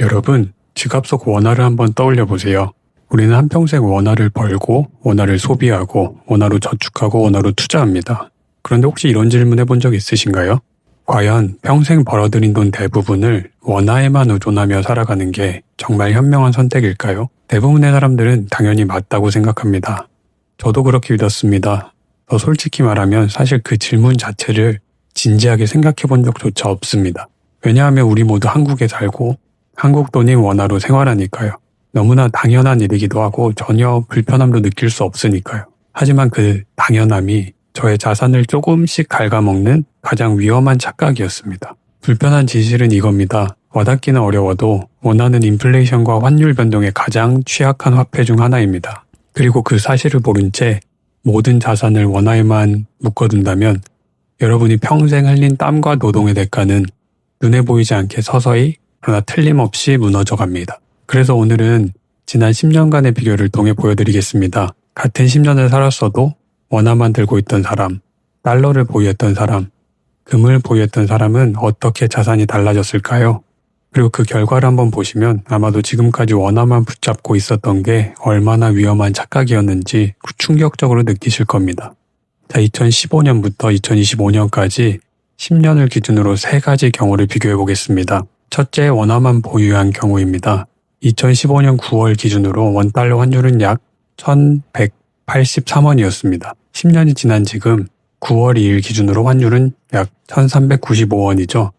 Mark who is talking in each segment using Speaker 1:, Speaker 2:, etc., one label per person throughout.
Speaker 1: 여러분, 지갑 속 원화를 한번 떠올려 보세요. 우리는 한평생 원화를 벌고, 원화를 소비하고, 원화로 저축하고, 원화로 투자합니다. 그런데 혹시 이런 질문 해본 적 있으신가요? 과연 평생 벌어들인 돈 대부분을 원화에만 의존하며 살아가는 게 정말 현명한 선택일까요? 대부분의 사람들은 당연히 맞다고 생각합니다. 저도 그렇게 믿었습니다. 더 솔직히 말하면 사실 그 질문 자체를 진지하게 생각해 본 적조차 없습니다. 왜냐하면 우리 모두 한국에 살고 한국 돈이 원화로 생활하니까요. 너무나 당연한 일이기도 하고 전혀 불편함도 느낄 수 없으니까요. 하지만 그 당연함이 저의 자산을 조금씩 갉아먹는 가장 위험한 착각이었습니다. 불편한 진실은 이겁니다. 와닿기는 어려워도 원화는 인플레이션과 환율 변동에 가장 취약한 화폐 중 하나입니다. 그리고 그 사실을 모른 채 모든 자산을 원화에만 묶어둔다면 여러분이 평생 흘린 땀과 노동의 대가는 눈에 보이지 않게 서서히 그러나 틀림없이 무너져 갑니다. 그래서 오늘은 지난 10년간의 비교를 통해 보여드리겠습니다. 같은 10년을 살았어도 원화만 들고 있던 사람, 달러를 보유했던 사람, 금을 보유했던 사람은 어떻게 자산이 달라졌을까요? 그리고 그 결과를 한번 보시면 아마도 지금까지 원화만 붙잡고 있었던 게 얼마나 위험한 착각이었는지 충격적으로 느끼실 겁니다. 자, 2015년부터 2025년까지 10년을 기준으로 세 가지 경우를 비교해 보겠습니다. 첫째, 원화만 보유한 경우입니다. 2015년 9월 기준으로 원달러 환율은 약 1183원이었습니다. 10년이 지난 지금 9월 2일 기준으로 환율은 약 1395원이죠.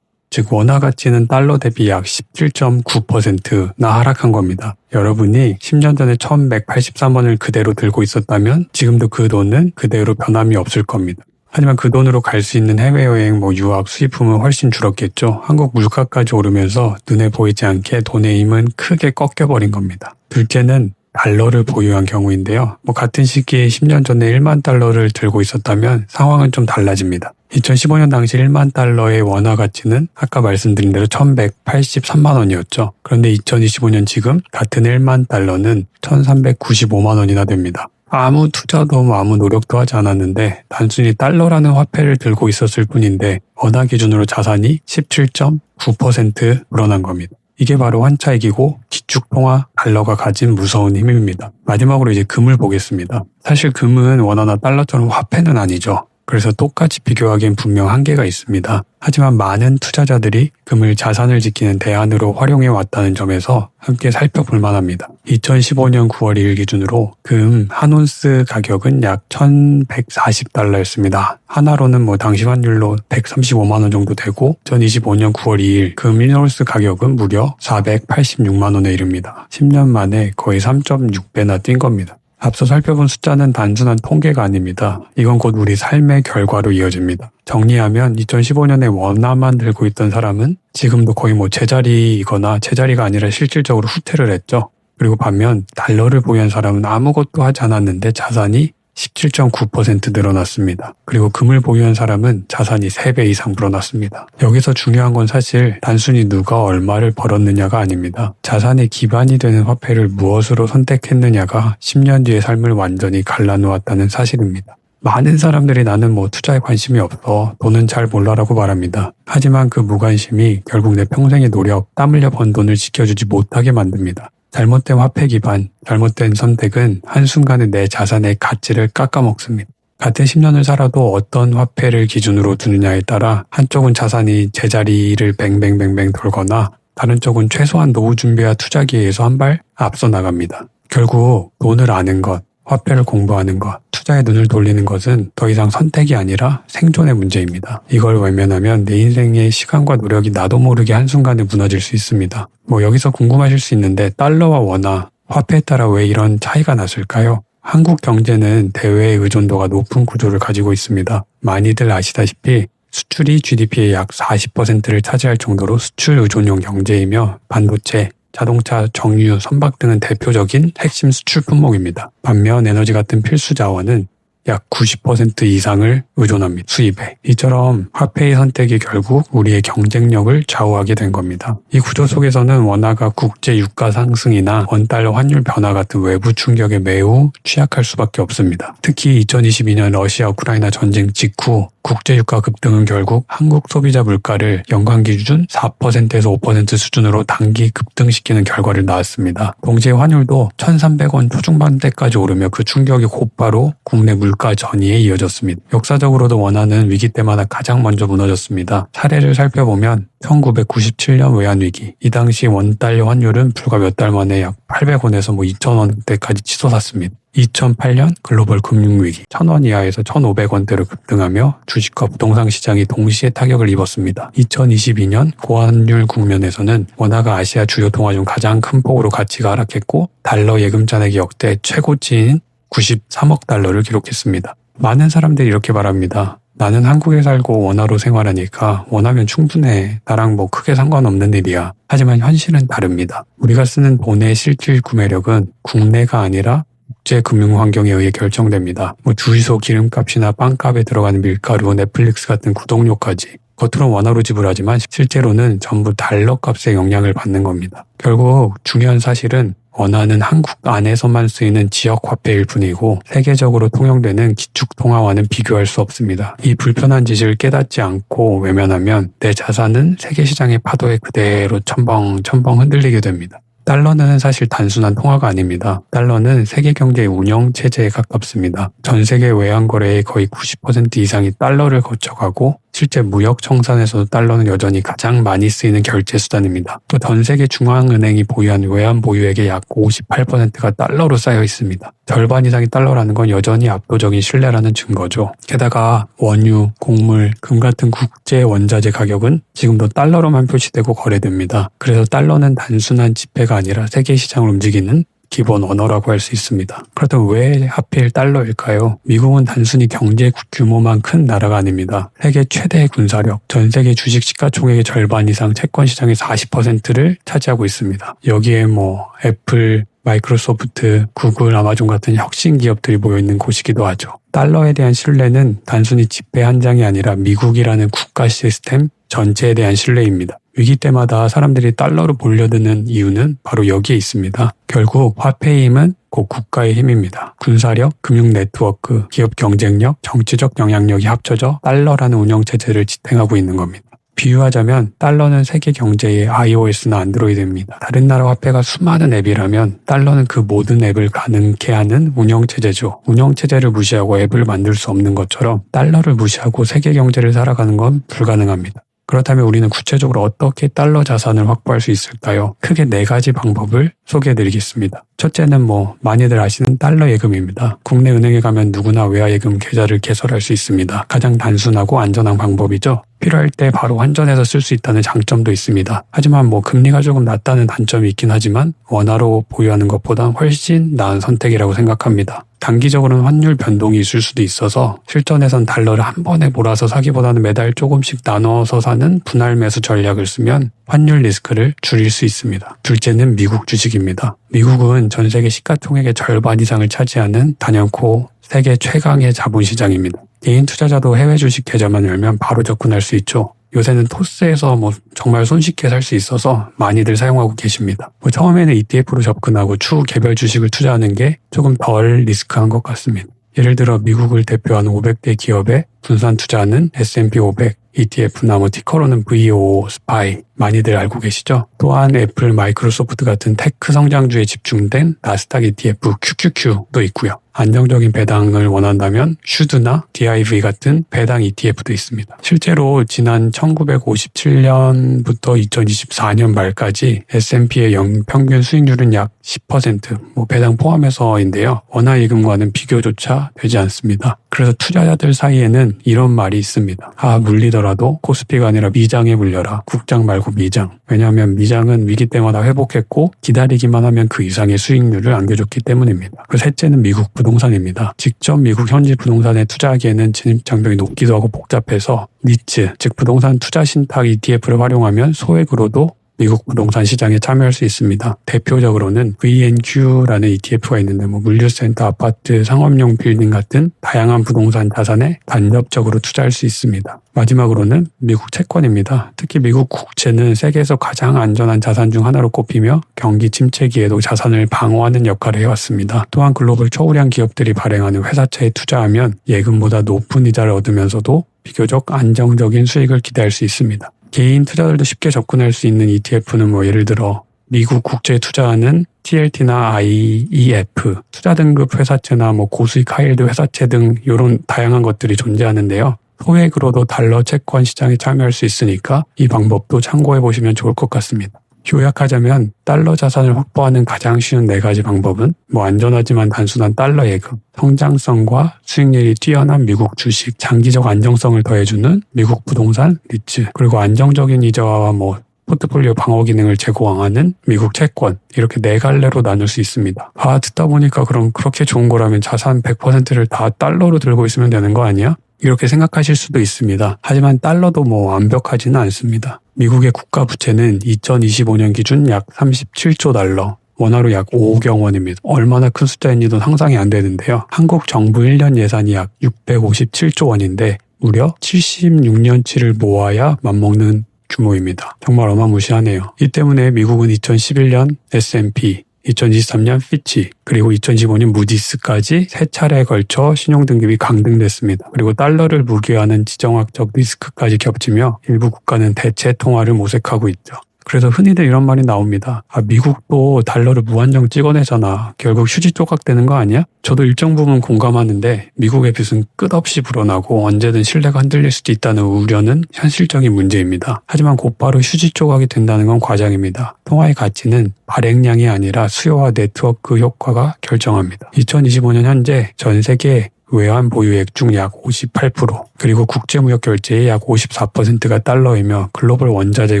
Speaker 1: 즉 원화 가치는 달러 대비 약 17.9%나 하락한 겁니다. 여러분이 10년 전에 1183원을 그대로 들고 있었다면 지금도 그 돈은 그대로 변함이 없을 겁니다. 하지만 그 돈으로 갈 수 있는 해외여행, 뭐 유학, 수입품은 훨씬 줄었겠죠. 한국 물가까지 오르면서 눈에 보이지 않게 돈의 힘은 크게 꺾여버린 겁니다. 둘째는 달러를 보유한 경우인데요. 뭐 같은 시기에 10년 전에 1만 달러를 들고 있었다면 상황은 좀 달라집니다. 2015년 당시 1만 달러의 원화 가치는 아까 말씀드린 대로 1183만 원이었죠. 그런데 2025년 지금 같은 1만 달러는 1395만 원이나 됩니다. 아무 투자도 뭐 아무 노력도 하지 않았는데 단순히 달러라는 화폐를 들고 있었을 뿐인데 원화 기준으로 자산이 17.9% 불어난 겁니다. 이게 바로 환차익이고 기축통화 달러가 가진 무서운 힘입니다. 마지막으로 이제 금을 보겠습니다. 사실 금은 원화나 달러처럼 화폐는 아니죠. 그래서 똑같이 비교하기엔 분명 한계가 있습니다. 하지만 많은 투자자들이 금을 자산을 지키는 대안으로 활용해 왔다는 점에서 함께 살펴볼 만합니다. 2015년 9월 2일 기준으로 금 한 온스 가격은 약 1140달러였습니다. 하나로는 뭐 당시 환율로 135만 원 정도 되고 2025년 9월 2일 금 1온스 가격은 무려 486만 원에 이릅니다. 10년 만에 거의 3.6배나 뛴 겁니다. 앞서 살펴본 숫자는 단순한 통계가 아닙니다. 이건 곧 우리 삶의 결과로 이어집니다. 정리하면 2015년에 원화만 들고 있던 사람은 지금도 거의 뭐 제자리이거나 제자리가 아니라 실질적으로 후퇴를 했죠. 그리고 반면 달러를 보유한 사람은 아무것도 하지 않았는데 자산이 17.9% 늘어났습니다. 그리고 금을 보유한 사람은 자산이 3배 이상 불어났습니다. 여기서 중요한 건 사실 단순히 누가 얼마를 벌었느냐가 아닙니다. 자산의 기반이 되는 화폐를 무엇으로 선택했느냐가 10년 뒤의 삶을 완전히 갈라놓았다는 사실입니다. 많은 사람들이 나는 뭐 투자에 관심이 없어 돈은 잘 몰라라고 말합니다. 하지만 그 무관심이 결국 내 평생의 노력, 땀 흘려 번 돈을 지켜주지 못하게 만듭니다. 잘못된 화폐 기반, 잘못된 선택은 한순간에 내 자산의 가치를 깎아먹습니다. 같은 10년을 살아도 어떤 화폐를 기준으로 두느냐에 따라 한쪽은 자산이 제자리를 뱅뱅뱅뱅 돌거나 다른 쪽은 최소한 노후 준비와 투자 기회에서 한 발 앞서 나갑니다. 결국 돈을 아는 것, 화폐를 공부하는 것, 투자에 눈을 돌리는 것은 더 이상 선택이 아니라 생존의 문제입니다. 이걸 외면하면 내 인생의 시간과 노력이 나도 모르게 한순간에 무너질 수 있습니다. 뭐 여기서 궁금하실 수 있는데 달러와 원화, 화폐에 따라 왜 이런 차이가 났을까요? 한국 경제는 대외 의존도가 높은 구조를 가지고 있습니다. 많이들 아시다시피 수출이 GDP의 약 40%를 차지할 정도로 수출 의존형 경제이며 반도체, 자동차, 정유, 선박 등은 대표적인 핵심 수출 품목입니다. 반면 에너지 같은 필수 자원은 약 90% 이상을 의존합니다. 수입에. 이처럼 화폐의 선택이 결국 우리의 경쟁력을 좌우하게 된 겁니다. 이 구조 속에서는 원화가 국제 유가 상승이나 원달러 환율 변화 같은 외부 충격에 매우 취약할 수밖에 없습니다. 특히 2022년 러시아 우크라이나 전쟁 직후 국제 유가 급등은 결국 한국 소비자 물가를 연간 기준 4%에서 5% 수준으로 단기 급등시키는 결과를 낳았습니다. 동시에 환율도 1,300원 초중반대까지 오르며 그 충격이 곧바로 국내 물가 전이에 이어졌습니다. 역사적으로도 원화는 위기 때마다 가장 먼저 무너졌습니다. 사례를 살펴보면 1997년 외환위기. 이 당시 원달러 환율은 불과 몇 달 만에 약 800원에서 뭐 2,000원대까지 치솟았습니다. 2008년 글로벌 금융위기 1000원 이하에서 1500원대로 급등하며 주식과 부동산 시장이 동시에 타격을 입었습니다. 2022년 고환율 국면에서는 원화가 아시아 주요 통화 중 가장 큰 폭으로 가치가 하락했고 달러 예금 잔액이 역대 최고치인 93억 달러를 기록했습니다. 많은 사람들이 이렇게 말합니다. 나는 한국에 살고 원화로 생활하니까 원하면 충분해. 나랑 뭐 크게 상관없는 일이야. 하지만 현실은 다릅니다. 우리가 쓰는 돈의 실질 구매력은 국내가 아니라 국제 금융 환경에 의해 결정됩니다. 뭐 주유소 기름값이나 빵값에 들어가는 밀가루, 넷플릭스 같은 구독료까지 겉으로 원화로 지불하지만 실제로는 전부 달러 값에 영향을 받는 겁니다. 결국 중요한 사실은 원화는 한국 안에서만 쓰이는 지역 화폐일 뿐이고 세계적으로 통용되는 기축 통화와는 비교할 수 없습니다. 이 불편한 지식을 깨닫지 않고 외면하면 내 자산은 세계 시장의 파도에 그대로 첨벙첨벙 흔들리게 됩니다. 달러는 사실 단순한 통화가 아닙니다. 달러는 세계 경제의 운영 체제에 가깝습니다. 전 세계 외환 거래의 거의 90% 이상이 달러를 거쳐가고 실제 무역 청산에서도 달러는 여전히 가장 많이 쓰이는 결제 수단입니다. 또 전 세계 중앙은행이 보유한 외환 보유액의 약 58%가 달러로 쌓여 있습니다. 절반 이상이 달러라는 건 여전히 압도적인 신뢰라는 증거죠. 게다가 원유, 곡물, 금 같은 국제 원자재 가격은 지금도 달러로만 표시되고 거래됩니다. 그래서 달러는 단순한 지폐가 아니라 세계 시장을 움직이는 기본 언어라고 할 수 있습니다. 그렇다면 왜 하필 달러일까요? 미국은 단순히 경제 규모만 큰 나라가 아닙니다. 세계 최대의 군사력, 전 세계 주식 시가총액의 절반 이상 채권 시장의 40%를 차지하고 있습니다. 여기에 뭐 애플, 마이크로소프트, 구글, 아마존 같은 혁신 기업들이 모여 있는 곳이기도 하죠. 달러에 대한 신뢰는 단순히 지폐 한 장이 아니라 미국이라는 국가 시스템 전체에 대한 신뢰입니다. 위기 때마다 사람들이 달러로 몰려드는 이유는 바로 여기에 있습니다. 결국 화폐의 힘은 곧 국가의 힘입니다. 군사력, 금융 네트워크, 기업 경쟁력, 정치적 영향력이 합쳐져 달러라는 운영체제를 지탱하고 있는 겁니다. 비유하자면 달러는 세계 경제의 iOS나 안드로이드입니다. 다른 나라 화폐가 수많은 앱이라면 달러는 그 모든 앱을 가능케 하는 운영체제죠. 운영체제를 무시하고 앱을 만들 수 없는 것처럼 달러를 무시하고 세계 경제를 살아가는 건 불가능합니다. 그렇다면 우리는 구체적으로 어떻게 달러 자산을 확보할 수 있을까요? 크게 네 가지 방법을 소개해 드리겠습니다. 첫째는 뭐 많이들 아시는 달러 예금입니다. 국내 은행에 가면 누구나 외화 예금 계좌를 개설할 수 있습니다. 가장 단순하고 안전한 방법이죠. 필요할 때 바로 환전해서 쓸 수 있다는 장점도 있습니다. 하지만 뭐 금리가 조금 낮다는 단점이 있긴 하지만 원화로 보유하는 것보다 훨씬 나은 선택이라고 생각합니다. 단기적으로는 환율 변동이 있을 수도 있어서 실전에선 달러를 한 번에 몰아서 사기보다는 매달 조금씩 나눠서 사는 분할 매수 전략을 쓰면 환율 리스크를 줄일 수 있습니다. 둘째는 미국 주식입니다. 미국은 전 세계 시가총액의 절반 이상을 차지하는 단연코 세계 최강의 자본시장입니다. 개인 투자자도 해외 주식 계좌만 열면 바로 접근할 수 있죠. 요새는 토스에서 뭐 정말 손쉽게 살 수 있어서 많이들 사용하고 계십니다. 뭐 처음에는 ETF로 접근하고 추후 개별 주식을 투자하는 게 조금 덜 리스크한 것 같습니다. 예를 들어 미국을 대표하는 500대 기업에 분산 투자하는 S&P 500 ETF나 뭐 티커로는 VO, 스파이 많이들 알고 계시죠? 또한 애플, 마이크로소프트 같은 테크 성장주에 집중된 나스닥 ETF QQQ도 있고요. 안정적인 배당을 원한다면 슈드나 DIV 같은 배당 ETF도 있습니다. 실제로 지난 1957년부터 2024년 말까지 S&P의 연 평균 수익률은 약 10%, 뭐 배당 포함해서인데요. 원화 예금과는 비교조차 되지 않습니다. 그래서 투자자들 사이에는 이런 말이 있습니다. 아, 물리더라도 코스피가 아니라 미장에 물려라. 국장 말고 미장. 왜냐하면 미장은 위기 때마다 회복했고 기다리기만 하면 그 이상의 수익률을 안겨줬기 때문입니다. 그 셋째는 미국 부동산입니다. 직접 미국 현지 부동산에 투자하기에는 진입 장벽이 높기도 하고 복잡해서 니츠, 즉 부동산 투자 신탁 ETF를 활용하면 소액으로도 미국 부동산 시장에 참여할 수 있습니다. 대표적으로는 VNQ라는 ETF가 있는데 뭐 물류센터, 아파트, 상업용 빌딩 같은 다양한 부동산 자산에 간접적으로 투자할 수 있습니다. 마지막으로는 미국 채권입니다. 특히 미국 국채는 세계에서 가장 안전한 자산 중 하나로 꼽히며 경기 침체기에도 자산을 방어하는 역할을 해왔습니다. 또한 글로벌 초우량 기업들이 발행하는 회사채에 투자하면 예금보다 높은 이자를 얻으면서도 비교적 안정적인 수익을 기대할 수 있습니다. 개인 투자들도 쉽게 접근할 수 있는 ETF는 뭐 예를 들어 미국 국제에 투자하는 TLT나 IEF, 투자 등급 회사채나 뭐 고수익 하이힐드 회사채 등 이런 다양한 것들이 존재하는데요. 소액으로도 달러 채권 시장에 참여할 수 있으니까 이 방법도 참고해 보시면 좋을 것 같습니다. 요약하자면 달러 자산을 확보하는 가장 쉬운 네 가지 방법은 뭐 안전하지만 단순한 달러 예금, 성장성과 수익률이 뛰어난 미국 주식, 장기적 안정성을 더해주는 미국 부동산 리츠, 그리고 안정적인 이자와 뭐 포트폴리오 방어 기능을 제공하는 미국 채권 이렇게 네 갈래로 나눌 수 있습니다. 아 듣다 보니까 그럼 그렇게 좋은 거라면 자산 100%를 다 달러로 들고 있으면 되는 거 아니야? 이렇게 생각하실 수도 있습니다. 하지만 달러도 뭐 완벽하지는 않습니다. 미국의 국가 부채는 2025년 기준 약 37조 달러, 원화로 약 5억여 원입니다. 얼마나 큰 숫자인지도 상상이 안 되는데요. 한국 정부 1년 예산이 약 657조 원인데 무려 76년치를 모아야 맞먹는 규모입니다. 정말 어마무시하네요. 이 때문에 미국은 2011년 S&P, 2023년 피치, 그리고 2015년 무디스까지 세 차례에 걸쳐 신용등급이 강등됐습니다. 그리고 달러를 무기화하는 지정학적 리스크까지 겹치며 일부 국가는 대체 통화를 모색하고 있죠. 그래서 흔히들 이런 말이 나옵니다. 아, 미국도 달러를 무한정 찍어내잖아. 결국 휴지 조각 되는 거 아니야? 저도 일정 부분 공감하는데 미국의 빚은 끝없이 불어나고 언제든 신뢰가 흔들릴 수도 있다는 우려는 현실적인 문제입니다. 하지만 곧바로 휴지 조각이 된다는 건 과장입니다. 통화의 가치는 발행량이 아니라 수요와 네트워크 효과가 결정합니다. 2025년 현재 전 세계 외환 보유액 중 약 58% 그리고 국제무역 결제의 약 54%가 달러이며 글로벌 원자재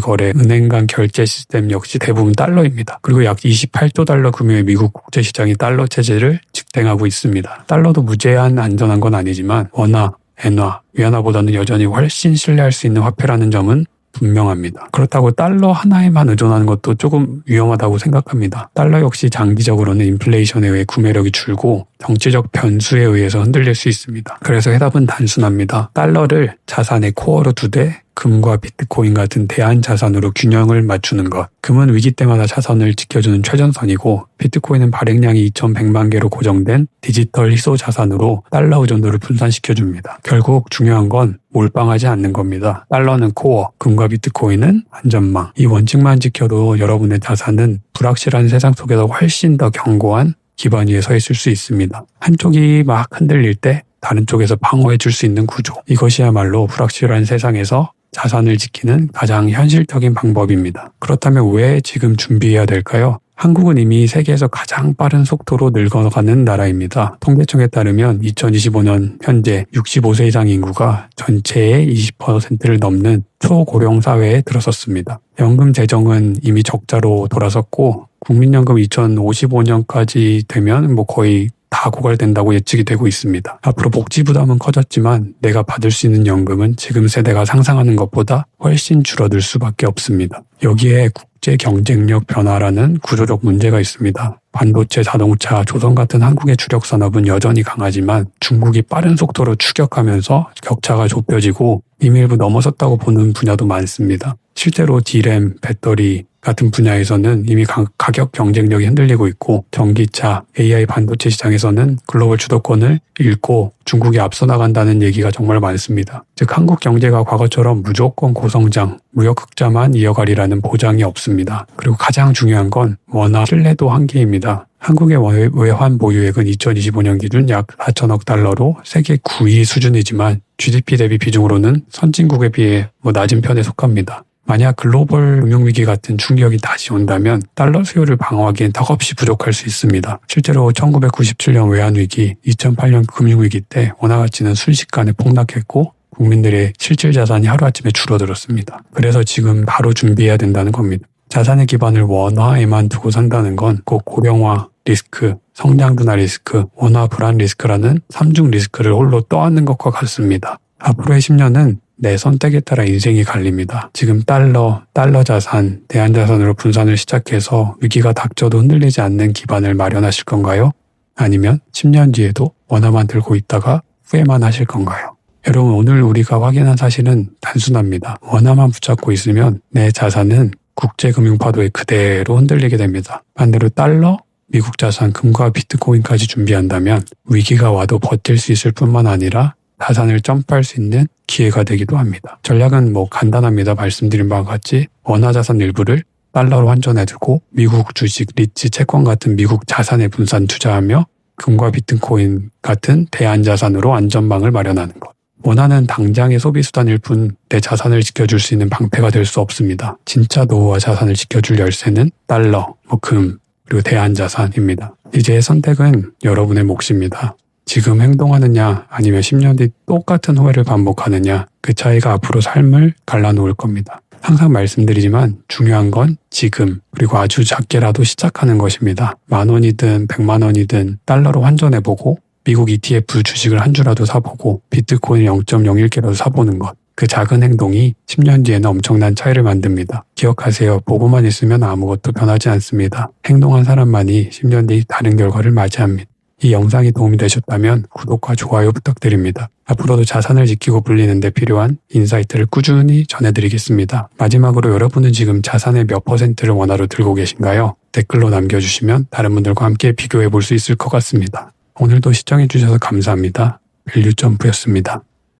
Speaker 1: 거래, 은행 간 결제 시스템 역시 대부분 달러입니다. 그리고 약 28조 달러 규모의 미국 국제 시장이 달러 체제를 직행하고 있습니다. 달러도 무제한 안전한 건 아니지만 원화, 엔화, 위안화보다는 여전히 훨씬 신뢰할 수 있는 화폐라는 점은 분명합니다. 그렇다고 달러 하나에만 의존하는 것도 조금 위험하다고 생각합니다. 달러 역시 장기적으로는 인플레이션에 의해 구매력이 줄고 정치적 변수에 의해서 흔들릴 수 있습니다. 그래서 해답은 단순합니다. 달러를 자산의 코어로 두되 금과 비트코인 같은 대안 자산으로 균형을 맞추는 것. 금은 위기 때마다 자산을 지켜주는 최전선이고 비트코인은 발행량이 2,100만 개로 고정된 디지털 희소 자산으로 달러 의존도를 분산시켜줍니다. 결국 중요한 건 몰빵하지 않는 겁니다. 달러는 코어, 금과 비트코인은 안전망. 이 원칙만 지켜도 여러분의 자산은 불확실한 세상 속에서 훨씬 더 견고한 기반 위에 서 있을 수 있습니다. 한쪽이 막 흔들릴 때 다른 쪽에서 방어해 줄 수 있는 구조. 이것이야말로 불확실한 세상에서 자산을 지키는 가장 현실적인 방법입니다. 그렇다면 왜 지금 준비해야 될까요? 한국은 이미 세계에서 가장 빠른 속도로 늙어가는 나라입니다. 통계청에 따르면 2025년 현재 65세 이상 인구가 전체의 20%를 넘는 초고령 사회에 들어섰습니다. 연금 재정은 이미 적자로 돌아섰고 국민연금 2055년까지 되면 뭐 거의 다 고갈된다고 예측이 되고 있습니다. 앞으로 복지 부담은 커졌지만 내가 받을 수 있는 연금은 지금 세대가 상상하는 것보다 훨씬 줄어들 수밖에 없습니다. 여기에 국제 경쟁력 변화라는 구조적 문제가 있습니다. 반도체, 자동차, 조선 같은 한국의 주력 산업은 여전히 강하지만 중국이 빠른 속도로 추격하면서 격차가 좁혀지고 이미 일부 넘어섰다고 보는 분야도 많습니다. 실제로 디램, 배터리, 같은 분야에서는 이미 가, 격 경쟁력이 흔들리고 있고 전기차, AI 반도체 시장에서는 글로벌 주도권을 잃고 중국이 앞서 나간다는 얘기가 정말 많습니다. 즉 한국 경제가 과거처럼 무조건 고성장, 무역 흑자만 이어가리라는 보장이 없습니다. 그리고 가장 중요한 건 원화 신뢰도 한계입니다. 한국의 외환 보유액은 2025년 기준 약 4천억 달러로 세계 9위 수준이지만 GDP 대비 비중으로는 선진국에 비해 뭐 낮은 편에 속합니다. 만약 글로벌 금융위기 같은 충격이 다시 온다면 달러 수요를 방어하기엔 턱없이 부족할 수 있습니다. 실제로 1997년 외환위기, 2008년 금융위기 때 원화 가치는 순식간에 폭락했고 국민들의 실질 자산이 하루아침에 줄어들었습니다. 그래서 지금 바로 준비해야 된다는 겁니다. 자산의 기반을 원화에만 두고 산다는 건꼭 고령화 리스크, 성장 둔화 리스크, 원화 불안 리스크라는 3중 리스크를 홀로 떠안는 것과 같습니다. 앞으로의 10년은 내 선택에 따라 인생이 갈립니다. 지금 달러, 달러 자산, 대한 자산으로 분산을 시작해서 위기가 닥쳐도 흔들리지 않는 기반을 마련하실 건가요? 아니면 10년 뒤에도 원화만 들고 있다가 후회만 하실 건가요? 여러분 오늘 우리가 확인한 사실은 단순합니다. 원화만 붙잡고 있으면 내 자산은 국제금융파도에 그대로 흔들리게 됩니다. 반대로 달러, 미국 자산, 금과 비트코인까지 준비한다면 위기가 와도 버틸 수 있을 뿐만 아니라 자산을 점프할 수 있는 기회가 되기도 합니다. 전략은 뭐 간단합니다. 말씀드린 바와 같이 원화 자산 일부를 달러로 환전해두고 미국 주식, 리츠, 채권 같은 미국 자산에 분산 투자하며 금과 비트코인 같은 대안 자산으로 안전망을 마련하는 것. 원화는 당장의 소비 수단일 뿐 내 자산을 지켜줄 수 있는 방패가 될 수 없습니다. 진짜 노후와 자산을 지켜줄 열쇠는 달러, 뭐 금, 그리고 대안 자산입니다. 이제 선택은 여러분의 몫입니다. 지금 행동하느냐 아니면 10년 뒤 똑같은 후회를 반복하느냐 그 차이가 앞으로 삶을 갈라놓을 겁니다. 항상 말씀드리지만 중요한 건 지금 그리고 아주 작게라도 시작하는 것입니다. 만 원이든 백만 원이든 달러로 환전해보고 미국 ETF 주식을 한 주라도 사보고 비트코인 0.01개라도 사보는 것. 그 작은 행동이 10년 뒤에는 엄청난 차이를 만듭니다. 기억하세요. 보고만 있으면 아무것도 변하지 않습니다. 행동한 사람만이 10년 뒤 다른 결과를 맞이합니다. 이 영상이 도움이 되셨다면 구독과 좋아요 부탁드립니다. 앞으로도 자산을 지키고 불리는 데 필요한 인사이트를 꾸준히 전해드리겠습니다. 마지막으로 여러분은 지금 자산의 몇 퍼센트를 원화로 들고 계신가요? 댓글로 남겨주시면 다른 분들과 함께 비교해 볼 수 있을 것 같습니다. 오늘도 시청해 주셔서 감사합니다. 밸류점프였습니다.